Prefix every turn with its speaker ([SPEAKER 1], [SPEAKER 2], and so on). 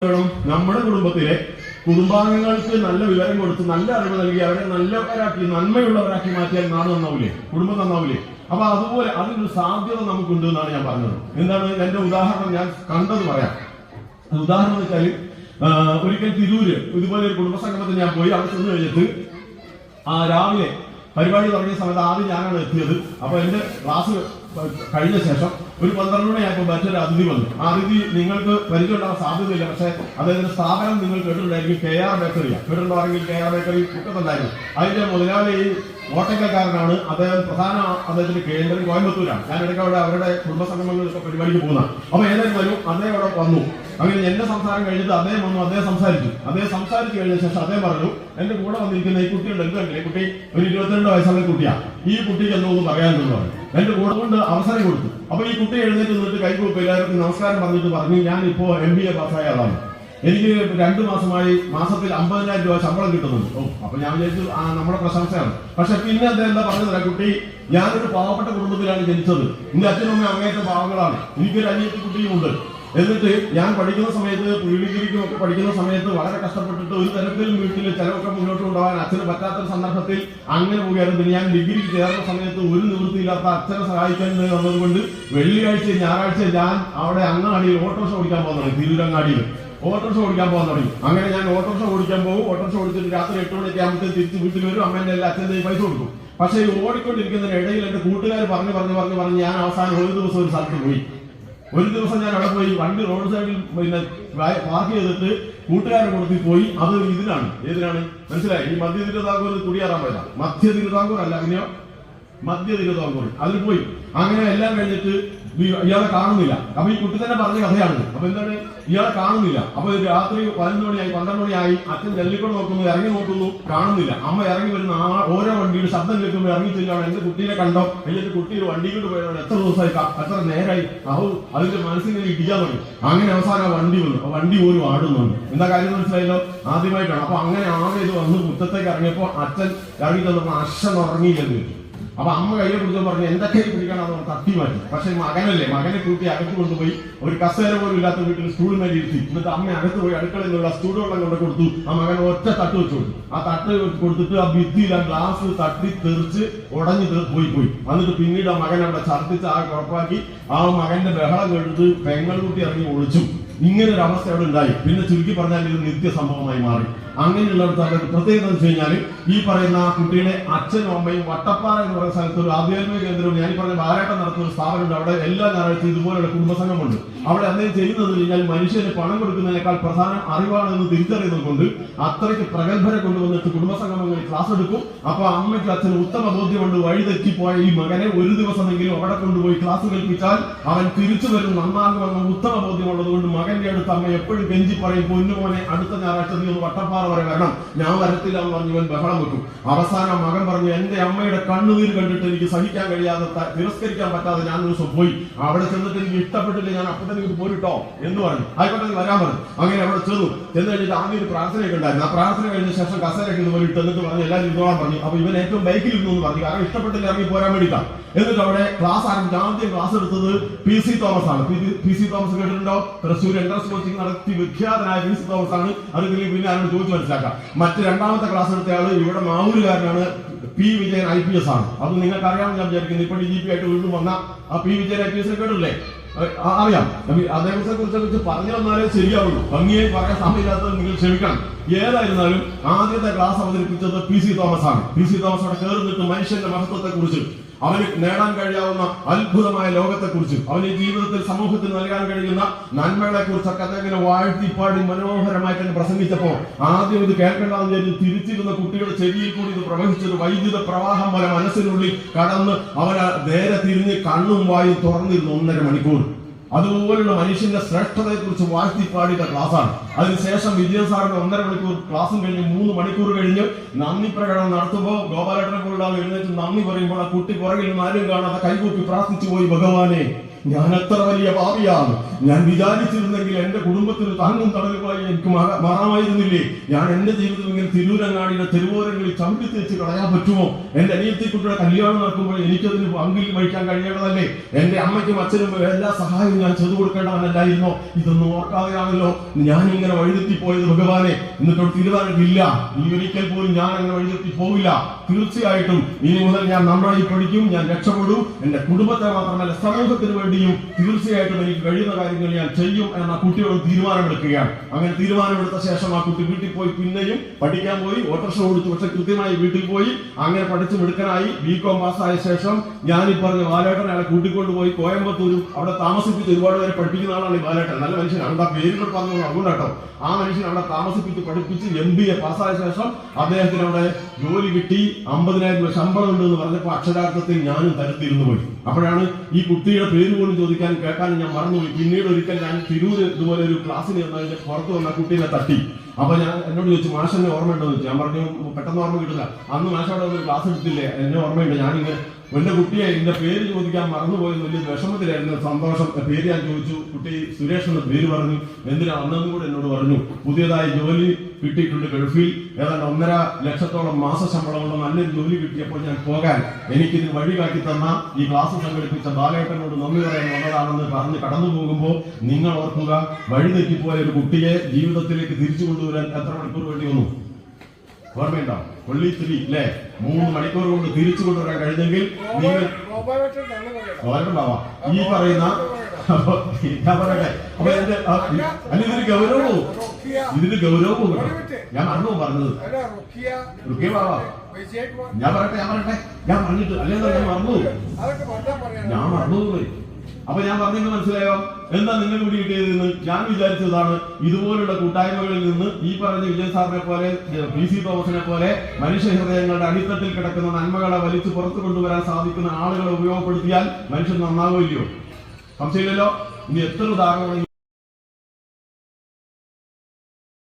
[SPEAKER 1] നമ്മുടെ കുടുംബത്തിലെ കുടുംബാംഗങ്ങൾക്ക് നല്ല വിവരം കൊടുത്ത് നല്ല അറിവ് നൽകി അവരെ നല്ലവരാക്കി നന്മയുള്ളവരാക്കി മാറ്റിയാൽ നാട് നന്നാവൂലേ? കുടുംബം നന്നാവൂലേ? അപ്പൊ അതുപോലെ അതിനൊരു സാധ്യത നമുക്കുണ്ട് എന്നാണ് ഞാൻ പറഞ്ഞത്. എന്താണ്? എന്റെ ഉദാഹരണം ഞാൻ കണ്ടത് പറയാം. ഉദാഹരണം വെച്ചാൽ ഒരിക്കൽ തിരൂര് ഇതുപോലെ ഒരു കുടുംബസംഗമത്തിൽ ഞാൻ പോയി അവിടെ ചെന്ന് കഴിഞ്ഞിട്ട് ആ രാവിലെ പരിപാടി തുടങ്ങിയ സമയത്ത് ആദ്യം ഞാനാണ് എത്തിയത്. അപ്പൊ എന്റെ ക്ലാസ് കഴിഞ്ഞ ശേഷം ഒരു പന്ത്രണ്ട് മണിയായപ്പോൾ മറ്റൊരു അതിഥി വന്നു. ആ അതിഥി നിങ്ങൾക്ക് പരിചയം ഉണ്ടാവാൻ സാധ്യതയില്ല. പക്ഷേ അദ്ദേഹത്തിന്റെ സ്ഥാപനം നിങ്ങൾ കേട്ടിട്ടുണ്ടായിരിക്കും കെ ആർ ബേക്കറി. കേട്ടിട്ടുണ്ടാണെങ്കിൽ കെ ആർ ബേക്കറി കുട്ടത്തുണ്ടായിരുന്നു അതിന്റെ മുതലാളി ഓട്ടക്കാരനാണ് അദ്ദേഹം പ്രധാന അദ്ദേഹത്തിന്റെ കേന്ദ്രം കോയമ്പത്തൂരാണ്. ഞാൻ ഇടയ്ക്ക് അവിടെ അവരുടെ കുടുംബസംഗമങ്ങളിലൊക്കെ പരിപാടിക്ക് പോകുന്നതാണ്. അപ്പൊ ഏതായാലും വരും. അദ്ദേഹം അവിടെ വന്നു. അങ്ങനെ എന്റെ സംസാരം കഴിഞ്ഞിട്ട് അദ്ദേഹം വന്നു. അദ്ദേഹം സംസാരിച്ചു. അദ്ദേഹം സംസാരിച്ചു കഴിഞ്ഞ ശേഷം അദ്ദേഹം പറഞ്ഞു എന്റെ കൂടെ വന്നിരിക്കുന്ന ഈ കുട്ടിയുണ്ട്. എന്തുണ്ടെങ്കിൽ കുട്ടി? ഒരു ഇരുപത്തിരണ്ട് വയസ്സുള്ള കുട്ടിയാണ് ഈ കുട്ടിക്ക് എന്തോ ഒന്ന് പറയാനുണ്ടെന്ന് പറഞ്ഞു. എന്റെ കൂടെ കൊണ്ട് അവസരം കൊടുത്തു. അപ്പൊ ഈ കുട്ടി എഴുന്നേറ്റ് നിന്നിട്ട് കൈകൂപ്പ് എല്ലാവർക്കും നമസ്കാരം പറഞ്ഞിട്ട് പറഞ്ഞു ഞാൻ ഇപ്പോ എം ബി എ പാസ്സായ ആളാണ്. എനിക്ക് രണ്ടു മാസമായി മാസത്തിൽ അമ്പതിനായിരം രൂപ ശമ്പളം കിട്ടുന്നുണ്ട്. ഓ അപ്പൊ ഞാൻ വിചാരിച്ചു ആ നമ്മുടെ പ്രശംസയാണ്. പക്ഷെ പിന്നെ അദ്ദേഹം എന്താ പറഞ്ഞത്? കുട്ടി ഞാനൊരു പാവപ്പെട്ട കുടുംബത്തിലാണ് ജനിച്ചത്. എന്റെ അച്ഛനും അമ്മയും അങ്ങേറ്റ പാവങ്ങളാണ്. എനിക്കൊരു അനിയത്തി കുട്ടിയും ഉണ്ട്. എന്നിട്ട് ഞാൻ പഠിക്കുന്ന സമയത്ത് പുഴുവിഗിരിക്കും ഒക്കെ പഠിക്കുന്ന സമയത്ത് വളരെ കഷ്ടപ്പെട്ടിട്ട് ഒരു തരത്തിൽ വീട്ടിൽ ചിലവൊക്കെ മുന്നോട്ട് കൊണ്ടുപോകാൻ അച്ഛന് പറ്റാത്ത സന്ദർഭത്തിൽ അങ്ങനെ പോവുകയായിരുന്നു. പിന്നെ ഞാൻ ഡിഗ്രിക്ക് ചേർന്ന സമയത്ത് ഒരു നിവൃത്തിയില്ലാത്ത അച്ഛനെ സഹായിക്കാൻ വന്നതുകൊണ്ട് വെള്ളിയാഴ്ച ഞായറാഴ്ച ഞാൻ അവിടെ അങ്ങാടിയിൽ ഓട്ടോറിക്ഷ ഓടിക്കാൻ പോകുന്നതാണ് തിരൂരങ്ങാടിയിൽ ഓട്ടോറിക്ഷ ഓടിക്കാൻ പോകാൻ തുടങ്ങി. അങ്ങനെ ഞാൻ ഓട്ടോറിക്ഷ ഓടിക്കാൻ പോകും. ഓട്ടോറിക്ഷ ഓടിച്ചിട്ട് രാത്രി എട്ട് മണിയൊക്കെ ആകുമ്പോൾ തിരിച്ച് വീട്ടിൽ വരും. അമ്മേന്റെ എല്ലാ അച്ഛന്റെ പൈസ കൊടുക്കും. പക്ഷേ ഓടിക്കൊണ്ടിരിക്കുന്നതിന് ഇടയിൽ എന്റെ കൂട്ടുകാർ പറഞ്ഞു പറഞ്ഞു പറഞ്ഞു പറഞ്ഞ് ഞാൻ അവസാനം ഒരു ദിവസം ഒരു സ്ഥലത്ത് പോയി. ഒരു ദിവസം ഞാൻ അവിടെ പോയി വണ്ടി റോഡ് സൈഡിൽ പിന്നെ പാർക്ക് ചെയ്തിട്ട് കൂട്ടുകാരെ കൊടുത്തി പോയി. അത് ഇതിനാണ് ഏതിനാണ് മനസ്സിലായി? ഈ മധ്യ തിരുവിതാംകൂർ കുടിയേറാൻ പറ്റില്ല മധ്യ തിരുവിതാംകൂർ അല്ല അങ്ങനെയോ മധ്യ തിരുവിതാംകൂർ. അതിൽ പോയി. അങ്ങനെ എല്ലാം കഴിഞ്ഞിട്ട് ഇയാളെ കാണുന്നില്ല. അപ്പൊ ഈ കുട്ടി തന്നെ പറഞ്ഞ കഥയാണ് അപ്പൊ എന്താണ്? ഇയാളെ കാണുന്നില്ല. അപ്പൊ രാത്രി പതിനൊന്ന് മണിയായി പന്ത്രണ്ട് മണിയായി അച്ഛൻ ജല്ലിക്കൊണ്ട് നോക്കുന്നു ഇറങ്ങി നോക്കുന്നു കാണുന്നില്ല. അമ്മ ഇറങ്ങി വരുന്ന ആ ഓരോ വണ്ടിയുടെ ശബ്ദം കേൾക്കുമ്പോൾ ഇറങ്ങി ചെല്ലാണ് എന്റെ കുട്ടീനെ കണ്ടോ? എന്നിട്ട് കുട്ടി വണ്ടി കൊണ്ട് പോയതാണ്. എത്ര ദിവസമായി എത്ര നേരായി അഹ് അതിന്റെ മനസ്സിങ്ങനെ ഇടിക്കാൻ തുടങ്ങി. അങ്ങനെ അവസാനം വണ്ടി വന്നു. ആ വണ്ടി പോലും ആടുന്നുണ്ട് എന്താ കാര്യം മനസ്സിലായല്ലോ? ആദ്യമായിട്ടാണ്. അപ്പൊ അങ്ങനെ ആകെ ഇത് വന്ന് മുറ്റത്തേക്ക് ഇറങ്ങിയപ്പോ അച്ഛൻ ഇറങ്ങി തന്നപ്പോ അച്ഛൻ ഉറങ്ങിയില്ലെന്ന് അപ്പൊ അമ്മ കയ്യെ പിടിച്ചു പറഞ്ഞു എന്തൊക്കെ പിടിക്കണം എന്ന് തട്ടി മാറ്റി. പക്ഷെ മകനല്ലേ മകനെ കൂട്ടി അകത്ത് കൊണ്ടുപോയി ഒരു കസേര പോലും ഇല്ലാത്ത വീട്ടിൽ സ്റ്റൂൾ മേലെ ഇരുത്തി. എന്നിട്ട് അമ്മ അകത്ത് പോയി അടുക്കളയിൽ നിന്നുള്ള വെള്ളം കൊണ്ട് കൊടുത്തു. ആ മകൻ ഒറ്റ തട്ട് വെച്ചു ആ തട്ട് കൊടുത്തിട്ട് ആ ഭിത്തിയിൽ ആ ഗ്ലാസ് തട്ടി തെറിച്ച് ഉടഞ്ഞു പോയി പോയി. എന്നിട്ട് പിന്നീട് ആ മകൻ അവിടെ ഛർദ്ദിച്ച് ആ കുഴപ്പാക്കി ആ മകന്റെ ബഹളം കെടുത്ത് പെങ്ങൾ കുട്ടി ഇറങ്ങി ഒളിച്ചു. ഇങ്ങനെ ഒരു അവസ്ഥ അവിടെ ഉണ്ടായി. പിന്നെ ചുരുക്കി പറഞ്ഞാൽ ഇത് നിത്യ സംഭവമായി മാറി. അങ്ങനെയുള്ളിടത്ത് അവർക്ക് പ്രത്യേകത വെച്ച് കഴിഞ്ഞാൽ ഈ പറയുന്ന കുട്ടിയുടെ അച്ഛനും അമ്മയും വട്ടപ്പാറ എന്ന് പറയുന്ന സ്ഥലത്ത് ഒരു ആധ്യാത്മിക കേന്ദ്രവും ഞാൻ പറഞ്ഞ ബാലാട്ടം നടത്തുന്ന സ്ഥാപനമുണ്ട്. അവിടെ എല്ലാ ഞായറാഴ്ചയും ഇതുപോലെയുള്ള കുടുംബസംഘമുണ്ട് അവിടെ അദ്ദേഹം ചെയ്യുന്നത് കഴിഞ്ഞാൽ മനുഷ്യന് പണം കൊടുക്കുന്നതിനേക്കാൾ പ്രധാനം അറിവാണ് എന്ന് തിരിച്ചറിയുന്നത് കൊണ്ട് അത്രയ്ക്ക് പ്രഗത്ഭരെ കൊണ്ടുവന്നിട്ട് കുടുംബസംഗമങ്ങളിൽ ക്ലാസ് എടുക്കും. അപ്പൊ അമ്മയ്ക്ക് അച്ഛന് ഉത്തമ ബോധ്യം ബോധ്യമുണ്ട്. വഴിതെറ്റിപ്പോയ ഈ മകനെ ഒരു ദിവസമെങ്കിലും അവിടെ കൊണ്ടുപോയി ക്ലാസ് കേൾപ്പിച്ചാൽ അവൻ തിരിച്ചു വരും. നന്നാകുമെന്ന ഉത്തമ ബോധ്യമുള്ളത് കൊണ്ട് മകന്റെ അടുത്ത് അമ്മ എപ്പോഴും കെഞ്ചി പറയും പൊന്നുമോനെ അടുത്ത ഞായറാഴ്ച നീ ഒന്ന് വട്ടപ്പാറ വരെ വരണം ഞാൻ വരത്തില്ല എന്ന് പറഞ്ഞു ഇവൻ ബഹളം വെക്കും. അവസാനം മകൻ പറഞ്ഞു എന്റെ അമ്മയുടെ കണ്ണുനീർ കണ്ടിട്ട് എനിക്ക് സഹിക്കാൻ കഴിയാതെ തിരസ്കരിക്കാൻ പറ്റാതെ ഞാൻ ദിവസം പോയി. അവിടെ ചെന്നിട്ട് എനിക്ക് ഇഷ്ടപ്പെട്ടില്ല ഞാൻ അപ്പൊ തന്നെ ഇത് പോരിട്ടോ എന്ന് പറഞ്ഞു. ആയിക്കോട്ടെ വരാൻ പറഞ്ഞു. അങ്ങനെ അവിടെ ചെന്നു. ചെന്ന് കഴിഞ്ഞിട്ട് ആദ്യം ഒരു പ്രാർത്ഥനയൊക്കെ ഉണ്ടായിരുന്നു. ആ പ്രാർത്ഥന കഴിഞ്ഞ ശേഷം കസേരയൊക്കെ ഇട്ട് എന്നിട്ട് പറഞ്ഞു എല്ലാവരും ഇതോളം പറഞ്ഞു. അപ്പൊ ഇവൻ ഏറ്റവും ബൈക്കിൽ ഇരുന്നു എന്ന് പറഞ്ഞു. കാരണം ഇഷ്ടപ്പെട്ടില്ല ഇറങ്ങി പോരാൻ വേണ്ടിയിട്ടാണ് എന്നിട്ട് അവിടെ ക്ലാസ് ആരംഭിച്ചു ആദ്യം ക്ലാസ് എടുത്തത് പി സി തോമസ് ആണ്. പി സി തോമസ് കേട്ടിട്ടുണ്ടോ? തൃശ്ശൂർ എൻട്രൻസ് കോച്ചിങ് നടത്തി വിഖ്യാതനായ പി സി തോമസ് ആണ്. അത് പിന്നെ ആരോട് ചോദിച്ചു മനസ്സിലാക്കാം. മറ്റു രണ്ടാമത്തെ ക്ലാസ് എടുത്തയാൾ ഇവിടെ മാവൂരുകാരനാണ്. P Vijayan I P S ആണ്. അത് നിങ്ങൾക്ക് അറിയാമെന്ന് ഞാൻ വിചാരിക്കുന്നു. ഇപ്പൊ ഡി ജി പി ആയിട്ട് വീണ്ടും വന്ന ആ P Vijayan I P S കേട്ടില്ലേ? അറിയാം. അദ്ദേഹത്തെ കുറിച്ച് കുറിച്ച് പറഞ്ഞു വന്നാലേ ശരിയാവുള്ളൂ. ഭംഗിയായി പറയാൻ സമയമില്ലാത്തത് നിങ്ങൾ ക്ഷമിക്കണം. ഏതായിരുന്നാലും ആദ്യത്തെ ക്ലാസ് അവതരിപ്പിച്ചത് പി സി തോമസ് ആണ്. പി സി തോമസ് അവിടെ കയറുന്നിട്ട് മനുഷ്യന്റെ മഹത്വത്തെ കുറിച്ച് അവന് നേടാൻ കഴിയാവുന്ന അത്ഭുതമായ ലോകത്തെ കുറിച്ച് അവന് ജീവിതത്തിൽ സമൂഹത്തിൽ നൽകാൻ കഴിയുന്ന നന്മകളെ കുറിച്ചൊക്കെ അദ്ദേഹം വാഴ്ത്തിപ്പാടി മനോഹരമായി തന്നെ പ്രസംഗിച്ചപ്പോൾ ആദ്യം ഇത് കേൾക്കേണ്ടതെന്ന് വിചാരിച്ച് തിരിച്ചിരുന്ന കുട്ടികളുടെ ചെവിയിൽ കൂടി ഇത് പ്രവഹിച്ചൊരു വൈദ്യുത പ്രവാഹം പോലെ മനസ്സിനുള്ളിൽ കടന്ന് അവരെ നേരെ തിരിഞ്ഞ് കണ്ണും വായും തുറന്നിരുന്നു ഒന്നര മണിക്കൂർ. അതുപോലുള്ള മനുഷ്യന്റെ ശ്രേഷ്ഠതയെ കുറിച്ച് വാഴ്ത്തിപ്പാടിയ ക്ലാസ്സാണ്. അതിനുശേഷം വിജയ സാറിന്റെ ഒന്നര മണിക്കൂർ ക്ലാസ്സും കഴിഞ്ഞ് മൂന്ന് മണിക്കൂർ കഴിഞ്ഞ് നന്ദി പ്രകടനം നടത്തുമ്പോൾ ഗോപാലേട്ടനെ പോലുള്ള എഴുന്നേറ്റ് നന്ദി പറയുമ്പോൾ ആ കുട്ടി പുറകിൽ നിന്ന് ആരും കാണാതെ കൈകൂപ്പി പ്രാർത്ഥിച്ചു പോയി ഭഗവാനെ ഞാൻ അത്ര വലിയ പാപിയാണ്. ഞാൻ വിചാരിച്ചിരുന്നെങ്കിൽ എന്റെ കുടുംബത്തിന് താങ്ങും തടലുമായി എനിക്ക് മാറാ- മാറാമായിരുന്നില്ലേ? ഞാൻ എന്റെ ജീവിതത്തിൽ ഇങ്ങനെ തിരൂരങ്ങാടിയുടെ തെരുവോരങ്ങളിൽ ചവിട്ടി തിരിച്ച് കളയാൻ പറ്റുമോ? എന്റെ അനിയത്തിക്കുട്ടിയുടെ കല്യാണം നടക്കുമ്പോൾ എനിക്കതിന് പങ്കിൽ വഹിക്കാൻ കഴിയേണ്ടതല്ലേ? എന്റെ അമ്മയ്ക്കും അച്ഛനും എല്ലാ സഹായവും ഞാൻ ചെയ്തു കൊടുക്കേണ്ടവനല്ലായിരുന്നോ? ഇതൊന്നും ഓർക്കാതെയാണല്ലോ. ഞാൻ ഇങ്ങനെ വഴിതെറ്റിപ്പോയത് ഭഗവാനെ. എന്നിട്ട് തീരുമാനമില്ല ഇനി ഒരിക്കൽ പോലും ഞാൻ അങ്ങനെ വഴിതെറ്റി പോവില്ല. തീർച്ചയായിട്ടും ഇനി മുതൽ ഞാൻ നന്നായി പഠിക്കും ഞാൻ രക്ഷപ്പെടും. എന്റെ കുടുംബത്തെ മാത്രമല്ല സമൂഹത്തിന് വേണ്ടിയും തീർച്ചയായിട്ടും എനിക്ക് കഴിയുന്ന കാര്യങ്ങൾ ഞാൻ ചെയ്യും എന്ന കുട്ടിയോട് തീരുമാനമെടുക്കുകയാണ്. അങ്ങനെ തീരുമാനമെടുത്ത ശേഷം ആ കുട്ടി വീട്ടിൽ പോയി പിന്നെയും പഠിക്കാൻ പോയി ഓട്ടോറിക്ഷ ഓടിച്ചു പക്ഷെ കൃത്യമായി വീട്ടിൽ പോയി അങ്ങനെ പഠിച്ചു മിടുക്കനായി ബി കോം പാസ്സായ ശേഷം ഞാൻ ഈ പറഞ്ഞ ബാലേട്ടൻ അയാളെ കൂട്ടിക്കൊണ്ടുപോയി കോയമ്പത്തൂരും അവിടെ താമസിപ്പിച്ച് ഒരുപാട് പേരെ പഠിപ്പിക്കുന്ന ആളാണ് ഈ ബാലേട്ടൻ. നല്ല മനുഷ്യനാണ്. അവിടെ പേരുകൾ പറഞ്ഞു അതുകൊണ്ടാട്ടോ ആ മനുഷ്യൻ അവിടെ താമസിപ്പിച്ച് പഠിപ്പിച്ച് എം ബി എ പാസ്സായ ശേഷം അദ്ദേഹത്തിന് അവിടെ ജോലി കിട്ടി. അമ്പതിനായിരം രൂപ ശമ്പളം ഉണ്ട് എന്ന് പറഞ്ഞപ്പോൾ അക്ഷരാർത്ഥത്തിൽ ഞാനും തരത്തിരുന്നു പോയി. അപ്പോഴാണ് ഈ കുട്ടിയുടെ പേര് പോലും ചോദിക്കാൻ കേൾക്കാനും ഞാൻ മറന്നുപോയി പിന്നീട് ഒരിക്കൽ ഞാൻ തിരൂര് ഇതുപോലെ ഒരു ക്ലാസ്സിന് വന്നതിന്റെ പുറത്ത് വന്ന കുട്ടീനെ തട്ടി. അപ്പൊ ഞാൻ എന്നോട് ചോദിച്ചു മാഷെന്നെ ഓർമ്മയുണ്ടോ? ചോദിച്ചു. ഞാൻ പറഞ്ഞു പെട്ടെന്ന് ഓർമ്മ കിട്ടില്ല അന്ന് മാഷോടെ ഒരു ക്ലാസ് എടുത്തില്ലേ? എന്നെ ഓർമ്മയുണ്ട്. ഞാനിങ്ങനെ എന്റെ കുട്ടിയെ എന്റെ പേര് ചോദിക്കാൻ മറന്നുപോയത് വലിയ വിഷമത്തിലായിരുന്നു. സന്തോഷം പേര് ഞാൻ ചോദിച്ചു. കുട്ടി സുരേഷ് എന്ന പേര് പറഞ്ഞു. എന്തിനാ അന്നെന്നും കൂടെ എന്നോട് പറഞ്ഞു. പുതിയതായി ജോലി കിട്ടിയിട്ടുണ്ട് ഗൾഫിൽ. ഏതാണ്ട് ഒന്നര ലക്ഷത്തോളം മാസ ശമ്പളമുള്ള നല്ലൊരു ജോലി കിട്ടിയപ്പോൾ ഞാൻ പോകാൻ എനിക്കിത് വഴി കാട്ടി തന്ന ഈ ക്ലാസ് സംഘടിപ്പിച്ച ബാലേട്ടനോട് നന്ദി പറയാൻ വന്നതാണെന്ന് പറഞ്ഞ് കടന്നു പോകുമ്പോൾ നിങ്ങൾ ഓർക്കുക വഴി തെറ്റിപ്പോയ ഒരു കുട്ടിയെ ജീവിതത്തിലേക്ക് തിരിച്ചു കൊണ്ടുവരാൻ എത്ര മണിക്കൂർ വേണ്ടി വന്നു? ഓർമ്മയുണ്ടോ? കൊള്ളിത്തിരി അല്ലേ മൂന്ന് മണിക്കൂർ കൊണ്ട് തിരിച്ചു കൊണ്ടുവരാൻ കഴിഞ്ഞെങ്കിൽ നിങ്ങൾ ഉണ്ടാവാം ഈ പറയുന്ന അപ്പൊ ഞാൻ അല്ല ഗൗരവവും ഇതിന് ഗൗരവവും ഞാൻ മറന്നു പറഞ്ഞത്.
[SPEAKER 2] അല്ല റുക്കിയ
[SPEAKER 1] ഞാൻ പറയട്ടെ ഞാൻ പറയട്ടെ? ഞാൻ പറഞ്ഞിട്ട് അല്ലെന്നോ ഞാൻ മറന്നു ഞാൻ മറന്നു അപ്പൊ ഞാൻ പറഞ്ഞെന്ന് മനസ്സിലായോ? എന്താ നിങ്ങൾ കൂടി കിട്ടിയതെന്ന് ഞാൻ വിചാരിച്ചതാണ് ഇതുപോലുള്ള കൂട്ടായ്മകളിൽ നിന്ന് ഈ പറഞ്ഞ വിജയ് സാറിനെ പോലെ പി സി തോമസിനെ പോലെ മനുഷ്യ ഹൃദയങ്ങളുടെ അടിത്തട്ടിൽ കിടക്കുന്ന നന്മകളെ വലിച്ചു പുറത്തു കൊണ്ടുവരാൻ സാധിക്കുന്ന ആളുകളെ ഉപയോഗപ്പെടുത്തിയാൽ മനുഷ്യൻ നന്നാവില്ലയോ സംശയമില്ലല്ലോ? ഇനി എത്ര ഉദാഹരണങ്ങൾ